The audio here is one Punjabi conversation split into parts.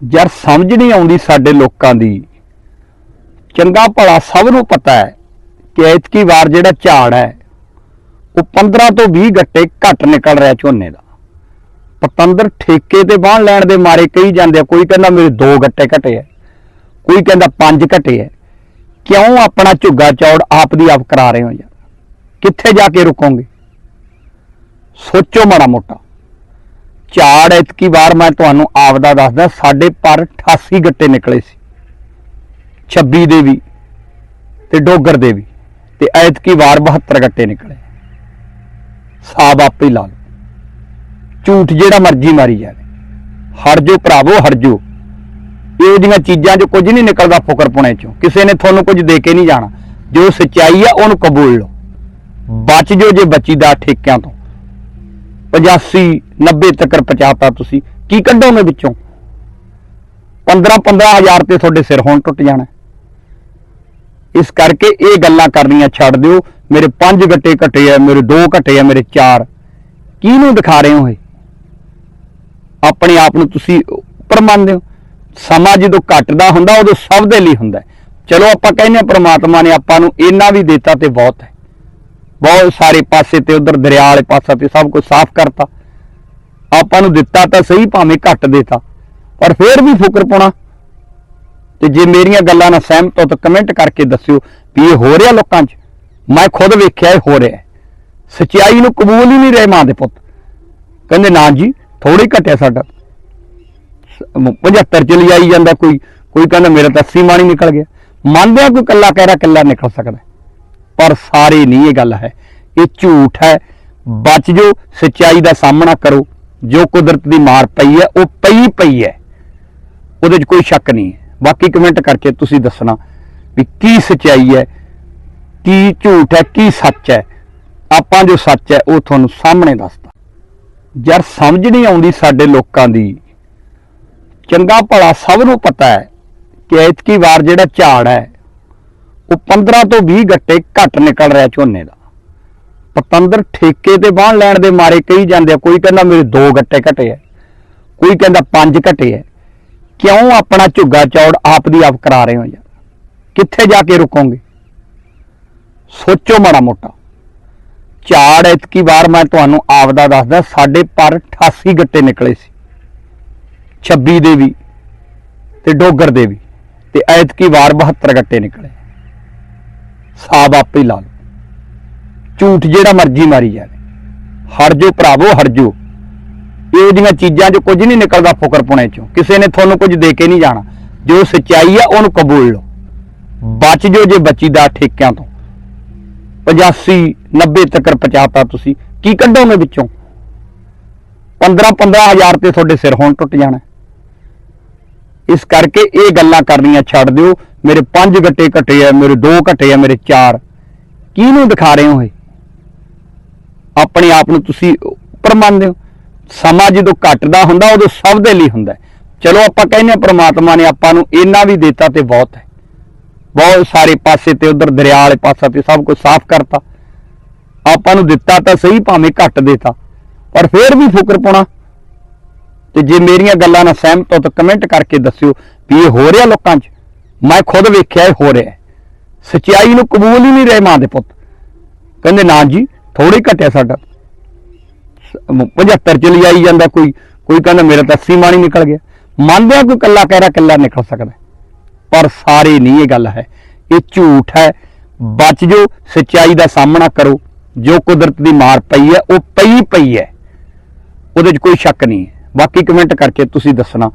ਯਾਰ ਸਮਝ ਨਹੀਂ ਆਉਂਦੀ ਸਾਡੇ ਲੋਕਾਂ ਦੀ। ਚੰਗਾ ਭਲਾ ਸਭ ਨੂੰ ਪਤਾ ਹੈ ਕਿ ਐਤਕੀ ਵਾਰ ਜਿਹੜਾ ਝਾੜ ਹੈ, ਉਹ 15 ਤੋਂ 20 ਗੱਟੇ ਘੱਟ ਨਿਕਲ ਰਿਹਾ ਝੋਨੇ ਦਾ। ਪਤੰਦਰ ਠੇਕੇ ਤੇ ਬਾਹਣ ਲੈਣ ਦੇ ਮਾਰੇ ਕਹੀ ਜਾਂਦੇ ਆ, ਕੋਈ ਕਹਿੰਦਾ ਮੇਰੇ 2 ਗੱਟੇ ਘਟੇ ਆ, ਕੋਈ ਕਹਿੰਦਾ 5 ਘਟੇ ਆ। ਕਿਉਂ ਆਪਣਾ ਝੁੱਗਾ ਚੌੜ ਆਪ ਦੀ ਆਪ ਕਰਾ ਰਹੇ ਹੋ ਯਾਰ? ਕਿੱਥੇ ਜਾ ਕੇ ਰੁਕੋਗੇ? ਸੋਚੋ ਮਾੜਾ ਮੋਟਾ। ਝਾੜ ਇਤਕੀ ਵਾਰ ਮੈਂ ਤੁਹਾਨੂੰ ਆਪਦਾ ਦੱਸਦਾ, ਸਾਡੇ ਪਰ 88 ਗੱਟੇ ਨਿਕਲੇ ਸੀ। 26 ਦੇ ਵੀ ਤੇ ਡੋਗਰ ਦੇ ਵੀ ਤੇ ਐਤਕੀ ਵਾਰ 72 ਗੱਟੇ ਨਿਕਲੇ। ਸਾਬ ਆਪੇ ਲਾ ਲਓ। ਝੂਠ ਜਿਹੜਾ ਮਰਜ਼ੀ ਮਾਰੀ ਜਾਵੇ। ਹਟ ਜੋ ਭਰਾਵੋ, ਹਟ ਜੋ। ਇਹੋ ਜਿਹੀਆਂ ਚੀਜ਼ਾਂ 'ਚ ਕੁਝ ਨਹੀਂ ਨਿਕਲਦਾ ਫੁਕਰਪੁਣੇ 'ਚੋਂ। ਕਿਸੇ ਨੇ ਤੁਹਾਨੂੰ ਕੁਝ ਦੇ ਕੇ ਨਹੀਂ ਜਾਣਾ। ਜੋ ਸੱਚਾਈ ਆ, ਉਹਨੂੰ ਕਬੂਲ ਲਓ। ਬਚ ਜੋ ਜੇ ਬਚੀ ਦਾ ਠੇਕਿਆਂ ਤੋਂ। 85 90 ਤੱਕ ਪਹੁੰਚਾਤਾ ਤੁਸੀਂ। ਕੀ ਕੱਢੋਗੇ ਵਿੱਚੋਂ? 15 15000 ਤੇ ਤੁਹਾਡੇ ਸਿਰ ਹੁਣ ਟੁੱਟ ਜਾਣਾ। ਇਸ ਕਰਕੇ ਇਹ ਗੱਲਾਂ ਕਰਨੀਆਂ ਛੱਡ ਦਿਓ। ਮੇਰੇ 5 ਗੱਟੇ ਘਟੇ ਆ, ਮੇਰੇ 2 ਘਟੇ ਆ, ਮੇਰੇ 4 ਕਿਹਨੂੰ ਦਿਖਾ ਰਹੇ ਹੋ ਇਹ? ਆਪਣੇ ਆਪ ਨੂੰ ਤੁਸੀਂ ਉੱਪਰ ਮੰਨਦੇ ਹੋ। ਸਮਾਂ ਜਦੋਂ ਘਟਦਾ ਹੁੰਦਾ, ਉਦੋਂ ਸਭ ਦੇ ਲਈ ਹੁੰਦਾ। ਚਲੋ ਆਪਾਂ ਕਹਿੰਦੇ ਹਾਂ ਪ੍ਰਮਾਤਮਾ ਨੇ ਆਪਾਂ ਨੂੰ ਇੰਨਾ ਵੀ ਦਿੱਤਾ ਤੇ ਬਹੁਤ ਹੈ। ਬਹੁਤ ਸਾਰੇ ਪਾਸੇ ਤੇ ਉਧਰ ਦਰਿਆ ਵਾਲੇ ਪਾਸੇ ਤੇ ਸਭ ਕੁਝ ਸਾਫ਼ ਕਰਤਾ। ਆਪਾਂ ਨੂੰ ਦਿੱਤਾ ਤਾਂ ਸਹੀ, ਭਾਵੇਂ ਘੱਟ ਦੇਤਾ। ਪਰ ਫੇਰ ਵੀ ਫੁਕਰ ਪਾਉਣਾ। ਤੇ ਜੇ ਮੇਰੀਆਂ ਗੱਲਾਂ ਨਾਲ ਸਹਿਮਤ ਹੋ ਤਾਂ ਕਮੈਂਟ ਕਰਕੇ ਦੱਸਿਓ ਵੀ ਇਹ ਹੋ ਰਿਹਾ ਲੋਕਾਂ 'ਚ। ਮੈਂ ਖੁਦ ਵੇਖਿਆ ਇਹ ਹੋ ਰਿਹਾ। ਹੈ। ਸਚਾਈ ਨੂੰ ਕਬੂਲ ਹੀ ਨਹੀਂ ਰਹੇ ਮਾਂ ਦੇ ਪੁੱਤ। ਕਹਿੰਦੇ, ਨਾ ਜੀ ਥੋੜੀ ਘਟਿਆ ਸਾਡਾ। 75 ਚ ਲਈ ਆਈ ਜਾਂਦਾ ਕੋਈ ਕੋਈ ਕਹਿੰਦਾ ਮੇਰਾ ਤਾਂ 80 ਮਾਣੀ ਨਿਕਲ ਗਿਆ। ਮੰਨਦੇ ਆ ਕੋਈ ਕੱਲਾ ਕਹਿਰਾ ਕੱਲਾ ਨਿਕਲ ਸਕਦਾ। ਪਰ ਸਾਰੇ ਨਹੀਂ ਇਹ ਗੱਲ ਹੈ। ਇਹ ਝੂਠ ਹੈ। ਬਚ ਜੋ ਸਚਾਈ ਦਾ ਸਾਹਮਣਾ ਕਰੋ। ਜੋ ਕੁਦਰਤ ਦੀ ਮਾਰ ਪਈ ਹੈ, ਉਹ ਪਈ ਪਈ ਹੈ। ਉਹਦੇ 'ਚ ਕੋਈ ਸ਼ੱਕ ਨਹੀਂ। ਬਾਕੀ ਕਮੈਂਟ ਕਰਕੇ ਤੁਸੀਂ ਦੱਸਣਾ ਵੀ ਕੀ ਸਚਾਈ ਹੈ, ਕੀ ਝੂਠ ਹੈ, ਕੀ ਸੱਚ ਹੈ। ਆਪਾਂ ਜੋ ਸੱਚ ਹੈ, ਉਹ ਤੁਹਾਨੂੰ ਸਾਹਮਣੇ ਦੱਸਦਾ। ਯਾਰ ਸਮਝ ਨਹੀਂ ਆਉਂਦੀ ਸਾਡੇ ਲੋਕਾਂ ਦੀ, ਚੰਗਾ ਭਲਾ ਸਭ ਨੂੰ ਪਤਾ ਹੈ ਕਿ ਐਤਕੀ ਵਾਰ ਜਿਹੜਾ ਝਾੜ ਹੈ ਉਹ 15 ਤੋਂ 20 ਗੱਟੇ ਘੱਟ ਨਿਕਲ ਰਿਹਾ ਝੋਨੇ ਦਾ। ਪਤੰਦਰ ਠੇਕੇ ਤੇ ਬਾਹਣ ਲੈਣ ਦੇ ਮਾਰੇ ਕਹੀ ਜਾਂਦੇ ਆ, ਕੋਈ ਕਹਿੰਦਾ ਮੇਰੇ ਦੋ ਗੱਟੇ ਘਟੇ ਆ ਕੋਈ ਕਹਿੰਦਾ ਪੰਜ ਘਟੇ ਆ ਕਿਉਂ ਆਪਣਾ ਝੁੱਗਾ ਚੌੜ ਆਪ ਦੀ ਆਪ ਕਰਾ ਰਹੇ ਹੋ ਯਾਰ? ਕਿੱਥੇ ਜਾ ਕੇ ਰੁਕੋਗੇ? ਸੋਚੋ ਮਾੜਾ ਮੋਟਾ। ਝਾੜ ਇਤਕੀ ਵਾਰ ਮੈਂ ਤੁਹਾਨੂੰ ਆਪ ਦਾ ਦੱਸਦਾ, ਸਾਡੇ ਪਰ 88 ਗੱਟੇ ਨਿਕਲੇ ਸੀ। 26 ਦੇ ਵੀ ਤੇ ਡੋਗਰ ਦੇ ਵੀ ਤੇ ਐਤਕੀ ਵਾਰ 72 ਗੱਟੇ ਨਿਕਲੇ। ਸਾਬ ਆਪੇ ਲਾ ਲਓ। ਝੂਠ ਜਿਹੜਾ ਮਰਜ਼ੀ ਮਾਰੀ ਜਾਵੇ। ਹਟ ਜੋ ਭਰਾਵੋ ਹਟ ਜੋ ਇਹੋ ਜਿਹੀਆਂ ਚੀਜ਼ਾਂ 'ਚ ਕੁਝ ਨਹੀਂ ਨਿਕਲਦਾ ਫੁਕਰਪੁਣੇ 'ਚੋਂ। ਕਿਸੇ ਨੇ ਤੁਹਾਨੂੰ ਕੁਝ ਦੇ ਕੇ ਨਹੀਂ ਜਾਣਾ। ਜੋ ਸੱਚਾਈ ਆ, ਉਹਨੂੰ ਕਬੂਲ ਲਓ। ਬਚ ਜੋ ਜੇ ਬਚੀ ਦਾ ਠੇਕਿਆਂ ਤੋਂ। 85 90 ਤੱਕ ਪਹੁੰਚਾਤਾ ਤੁਸੀਂ। ਕੀ ਕੱਢੋਗੇ ਵਿੱਚੋਂ? 15 15000 ਤੇ ਤੁਹਾਡੇ ਸਿਰ ਹੁਣ ਟੁੱਟ ਜਾਣਾ। ਇਸ ਕਰਕੇ ਇਹ ਗੱਲਾਂ ਕਰਨੀਆਂ ਛੱਡ ਦਿਓ। ਮੇਰੇ ਪੰਜ ਗੱਟੇ ਘਟੇ ਆ, ਮੇਰੇ ਦੋ ਘਟੇ ਆ, ਮੇਰੇ 4 ਕਿਹਨੂੰ ਦਿਖਾ ਰਹੇ ਹੋ ਇਹ? ਆਪਣੇ ਆਪ ਨੂੰ ਤੁਸੀਂ ਉੱਪਰ ਮੰਨਦੇ ਹੋ। ਸਮਾਂ ਜਦੋਂ ਘਟਦਾ ਹੁੰਦਾ, ਉਦੋਂ ਸਭ ਦੇ ਲਈ ਹੁੰਦਾ ਚਲੋ ਆਪਾਂ ਕਹਿੰਦੇ ਹਾਂ ਪ੍ਰਮਾਤਮਾ ਨੇ ਆਪਾਂ ਨੂੰ ਇੰਨਾ ਵੀ ਦਿੱਤਾ ਤੇ ਬਹੁਤ ਹੈ। ਬਹੁਤ ਸਾਰੇ ਪਾਸੇ ਤੇ ਉਧਰ ਦਰਿਆ ਵਾਲੇ ਪਾਸੇ ਤੇ ਸਭ ਕੁਝ ਸਾਫ਼ ਕਰਤਾ। ਆਪਾਂ ਨੂੰ ਦਿੱਤਾ ਤਾਂ ਸਹੀ, ਭਾਵੇਂ ਘੱਟ ਦੇਤਾ। ਪਰ ਫੇਰ ਵੀ ਫੁਕਰ ਪਾਉਣਾ। ਤੇ ਜੇ ਮੇਰੀਆਂ ਗੱਲਾਂ ਨਾਲ ਸਹਿਮਤ ਹੋ ਤਾਂ ਕਮੈਂਟ ਕਰਕੇ ਦੱਸਿਓ ਵੀ ਇਹ ਹੋ ਰਿਹਾ ਲੋਕਾਂ 'ਚ। ਮੈਂ ਖੁਦ ਵੇਖਿਆ ਇਹ ਹੋ ਰਿਹਾ ਹੈ। ਸਚਾਈ ਨੂੰ ਕਬੂਲ ਹੀ ਨਹੀਂ ਰਹੇ ਮਾਂ ਦੇ ਪੁੱਤ। ਕਹਿੰਦੇ, ਨਾ ਜੀ ਥੋੜੀ ਘਟਿਆ ਸਾਡਾ। 75 ਚ ਲਈ ਜਾਂਦਾ ਕੋਈ ਕੋਈ ਕਹਿੰਦਾ ਮੇਰਾ ਤਾਂ 80 ਮਾਣੀ ਨਿਕਲ ਗਿਆ। ਮੰਨਦੇ ਆ ਕੋਈ ਕੱਲਾ ਕਹਿਰਾ ਕੱਲਾ ਨਿਕਲ ਸਕਦਾ। ਪਰ ਸਾਰੇ ਨਹੀਂ ਇਹ ਗੱਲ ਹੈ। ਇਹ ਝੂਠ ਹੈ। ਬਚ ਜੋ ਸਚਾਈ ਦਾ ਸਾਹਮਣਾ ਕਰੋ। ਜੋ ਕੁਦਰਤ ਦੀ ਮਾਰ ਪਈ ਹੈ, ਉਹ ਪਈ ਪਈ ਹੈ। ਉਹਦੇ 'ਚ ਕੋਈ ਸ਼ੱਕ ਨਹੀਂ ਹੈ। ਬਾਕੀ ਕਮੈਂਟ ਕਰਕੇ ਤੁਸੀਂ ਦੱਸਣਾ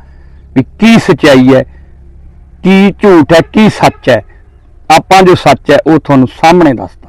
ਵੀ ਕੀ ਸਚਾਈ ਹੈ, ਕੀ ਝੂਠ ਹੈ, ਕੀ ਸੱਚ ਹੈ। ਆਪਾਂ ਜੋ ਸੱਚ ਹੈ, ਉਹ ਤੁਹਾਨੂੰ ਸਾਹਮਣੇ ਦੱਸਦਾ।